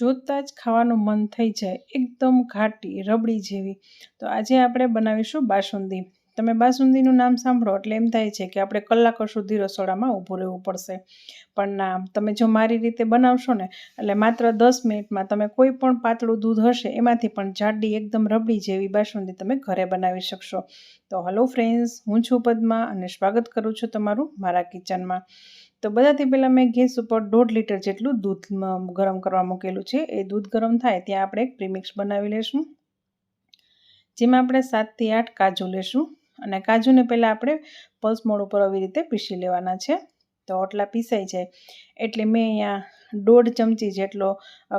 જોતાં જ ખાવાનું મન થઈ જાય, એકદમ ઘાટી રબડી જેવી. તો આજે આપણે બનાવીશું બાસુંદી. તમે બાસુંદીનું નામ સાંભળો એટલે એમ થાય છે કે આપણે કલાકો સુધી રસોડામાં ઊભું રહેવું પડશે. પણ ના, તમે જો મારી રીતે બનાવશો ને, એટલે માત્ર દસ મિનિટમાં તમે કોઈ પણ પાતળું દૂધ હશે, એમાંથી પણ જાડી, એકદમ રબડી જેવી બાસુંદી તમે ઘરે બનાવી શકશો. તો હલો ફ્રેન્ડ્સ, હું છું પદ્મા અને સ્વાગત કરું છું તમારું મારા કિચનમાં. તો બધાથી પહેલાં મેં ગેસ ઉપર દોઢ લીટર જેટલું દૂધ ગરમ કરવા મૂકેલું છે. એ દૂધ ગરમ થાય ત્યાં આપણે એક પ્રીમિક્સ બનાવી લઈશું જેમાં આપણે સાતથી આઠ કાજુ લેશું અને કાજુને પહેલાં આપણે પલ્સ મોડ ઉપર આવી રીતે પીસી લેવાના છે. તો ઓટલા પીસાઈ જાય એટલે મેં અહીંયા દોઢ ચમચી જેટલો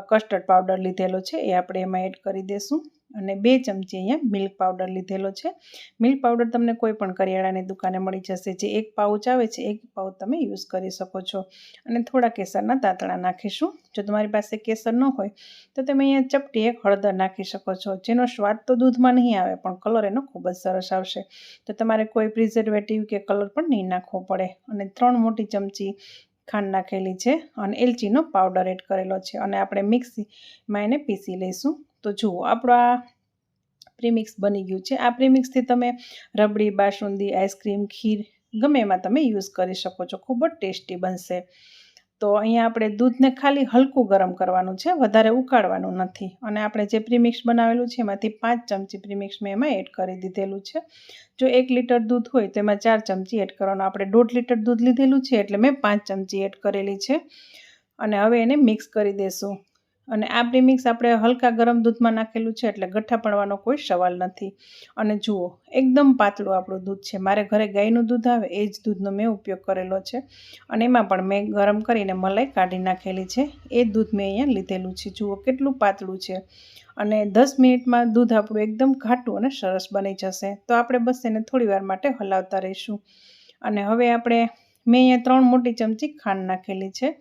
કસ્ટર્ડ પાવડર લીધેલો છે. એ આપણે એમાં એડ કરી દઈશું અને બે ચમચી અહીંયા મિલ્ક પાવડર લીધેલો છે. મિલ્ક પાવડર તમને કોઈ પણ કરિયાણાની દુકાને મળી જશે. જે એક પાઉચ આવે છે, એક પાઉચ તમે યુઝ કરી શકો છો. અને થોડા કેસરના તાતણા નાખીશું. જો તમારી પાસે કેસર ન હોય, તો તમે અહીંયા ચપટી એક હળદર નાખી શકો છો. જેનો સ્વાદ તો દૂધમાં નહીં આવે, પણ કલર એનો ખૂબ જ સરસ આવશે. તો તમારે કોઈ પ્રિઝર્વેટિવ કે કલર પણ નહીં નાખવો પડે. અને ત્રણ મોટી ચમચી ખાંડ નાખેલી છે. અને એલચીનો પાવડર એડ કરેલો છે. અને આપણે મિક્સીમાં એને પીસી લઈશું. તો જુઓ, આપણો આ પ્રીમિક્સ બની ગયું છે. આ પ્રીમિક્સથી તમે રબડી, બાસુંદી, આઈસ્ક્રીમ, ખીર ગમે એમાં તમે યુઝ કરી શકો છો. ખૂબ જ ટેસ્ટી બનશે. તો અહીંયા આપણે દૂધને ખાલી હલકું ગરમ કરવાનું છે, વધારે ઉકાળવાનું નથી. અને આપણે જે પ્રીમિક્સ બનાવેલું છે, એમાંથી પાંચ ચમચી પ્રીમિક્સ મેં એમાં એડ કરી દીધેલું છે. જો એક લીટર દૂધ હોય, તો એમાં ચાર ચમચી એડ કરવાનું. આપણે દોઢ લીટર દૂધ લીધેલું છે, એટલે મેં પાંચ ચમચી એડ કરેલી છે. અને હવે એને મિક્સ કરી દેશું. અને આ પ્રીમિક્સ આપણે હલકા ગરમ દૂધમાં નાખેલું છે એટલે ગઠ્ઠા પડવાનો કોઈ સવાલ નથી. અને જુઓ, એકદમ પાતળું આપણું દૂધ છે. મારે ઘરે ગાયનું દૂધ આવે, એ જ દૂધનો મેં ઉપયોગ કરેલો છે. અને એમાં પણ મેં ગરમ કરીને મલાઈ કાઢી નાખેલી છે. એ દૂધ મેં અહીંયા લીધેલું છે. જુઓ, કેટલું પાતળું છે. અને દસ મિનિટમાં દૂધ આપણું એકદમ ઘાટું અને સરસ બની જશે. તો આપણે બસ એને થોડી વાર માટે હલાવતા રહીશું. અને હવે આપણે, મેં અહીંયા ત્રણ મોટી ચમચી ખાંડ નાખેલી છે.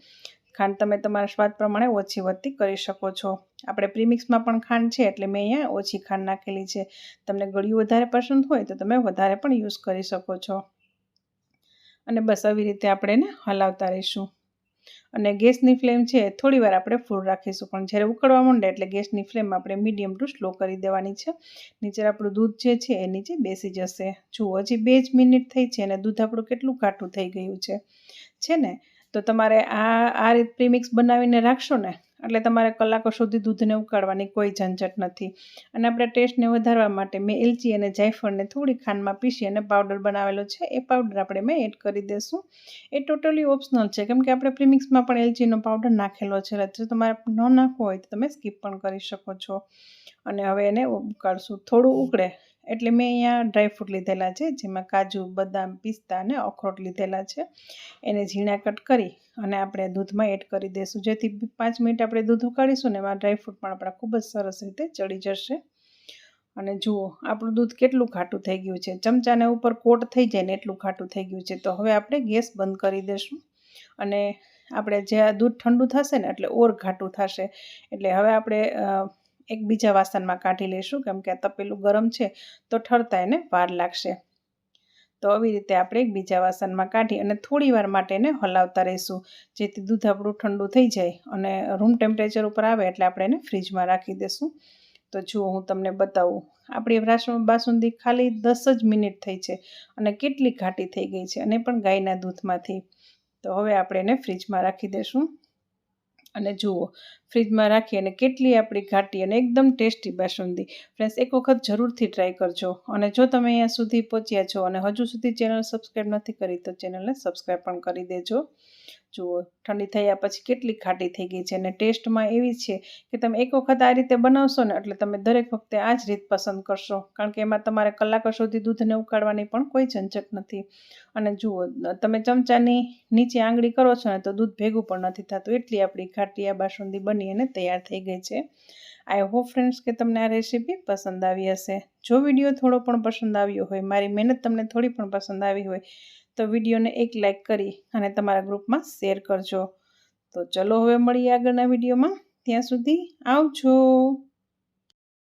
ખાંડ તમે તમારા સ્વાદ પ્રમાણે ઓછી વધતી કરી શકો છો. આપણે પ્રીમિક્સમાં પણ ખાંડ છે એટલે મેં અહીંયા ઓછી ખાંડ નાખેલી છે. તમને ગળ્યું વધારે પસંદ હોય તો તમે વધારે પણ યુઝ કરી શકો છો. અને બસ આવી રીતે આપણે એને હલાવતા રહીશું. અને ગેસની ફ્લેમ છે થોડી વાર આપણે ફૂલ રાખીશું. પણ જ્યારે ઉકળવા માંડે એટલે ગેસની ફ્લેમ આપણે મીડિયમ ટુ સ્લો કરી દેવાની છે. નીચે આપણું દૂધ જે છે એ નીચે બેસી જશે. જુઓ, હજી બે જ મિનિટ થઈ છે અને દૂધ આપણું કેટલું કાઠું થઈ ગયું છે. છે ને? તો તમારે આ આ રીત પ્રીમિક્સ બનાવીને રાખશો ને, એટલે તમારે કલાકો સુધી દૂધને ઉકાળવાની કોઈ ઝંઝટ નથી. અને આપણે ટેસ્ટને વધારવા માટે મેં એલચી અને જાયફળને થોડી ખાંડમાં પીસી અને પાવડર બનાવેલો છે. એ પાવડર આપણે મેં એડ કરી દઈશું એ ટોટલી ઓપ્શનલ છે. કેમ કે આપણે પ્રીમિક્સમાં પણ એલચીનો પાવડર નાખેલો છે. જો તમારે ન નાખવો હોય તો તમે સ્કીપ પણ કરી શકો છો. અને હવે એને ઉકાળશું. થોડું ઉકળે એટલે મેં અહીંયા ડ્રાયફ્રૂટ લીધેલા છે, જેમાં કાજુ, બદામ, પિસ્તા અને અખરોટ લીધેલા છે. એને ઝીણા કટ કરી અને આપણે દૂધમાં એડ કરી દઈશું. જેથી પાંચ મિનિટ આપણે દૂધ ઉકાળીશું ને એમાં ડ્રાયફ્રૂટ પણ આપણા ખૂબ જ સરસ રીતે ચડી જશે. અને જુઓ, આપણું દૂધ કેટલું ખાટું થઈ ગયું છે. ચમચાને ઉપર કોટ થઈ જાય ને એટલું ખાટું થઈ ગયું છે. તો હવે આપણે ગેસ બંધ કરી દઈશું. અને આપણે જે દૂધ ઠંડુ થશે ને એટલે ઓર ઘાટું થશે. એટલે હવે આપણે એક બીજા વાસણમાં કાઢી લઈશું કેમ કે તપેલું ગરમ છે, તો ઠરતા એને વાર લાગશે. તો આવી રીતે આપણે એક બીજા વાસણમાં કાઢી અને થોડી વાર માટે એને હલાવતા રહીશું. જેથી દૂધ આપણું ઠંડુ થઈ જાય અને રૂમ ટેમ્પરેચર ઉપર આવે એટલે આપણે એને ફ્રીજમાં રાખી દઈશું તો જુઓ, હું તમને બતાવું. આપણી રાસણ બાસુંદી ખાલી દસ જ મિનિટ થઈ છે અને કેટલી ઘાટી થઈ ગઈ છે અને પણ ગાયના દૂધમાંથી. તો હવે આપણે એને ફ્રીજમાં રાખી દઈશું અને જુઓ, ફ્રીજમાં રાખી અને કેટલી આપણી ઘાટી અને એકદમ ટેસ્ટી બાસુંદી. ફ્રેન્ડ્સ, એક વખત જરૂરથી ટ્રાય કરજો. અને જો તમે અહીંયા સુધી પહોંચ્યા છો અને હજુ સુધી ચેનલ સબસ્ક્રાઈબ નથી કરી, તો ચેનલને સબસ્ક્રાઈબ પણ કરી દેજો. જુઓ, ઠંડી થયા પછી કેટલી ખાટી થઈ ગઈ છે અને ટેસ્ટમાં એવી છે કે તમે એક વખત આ રીતે બનાવશો ને એટલે તમે દરેક વખતે આ જ રીત પસંદ કરશો. કારણ કે એમાં તમારે કલાકો સુધી દૂધને ઉકાળવાની પણ કોઈ ઝંઝટ નથી. અને જુઓ, તમે ચમચાની નીચે આંગળી કરો છો ને તો દૂધ ભેગું પણ નથી થતું. એટલી આપણી ખાટી આ બાસુંદી બની અને તૈયાર થઈ ગઈ છે. આઈ હોપ ફ્રેન્ડ્સ કે તમને આ રેસીપી પસંદ આવી હશે. જો વીડિયો થોડો પણ પસંદ આવ્યો હોય, મારી મહેનત તમને થોડી પણ પસંદ આવી હોય તો વિડીયોને એક લાઇક કરી અને તમારા ગ્રુપમાં શેર કરજો. તો ચલો હવે મળીએ આગળના વિડીયોમાં. ત્યાં સુધી આવજો.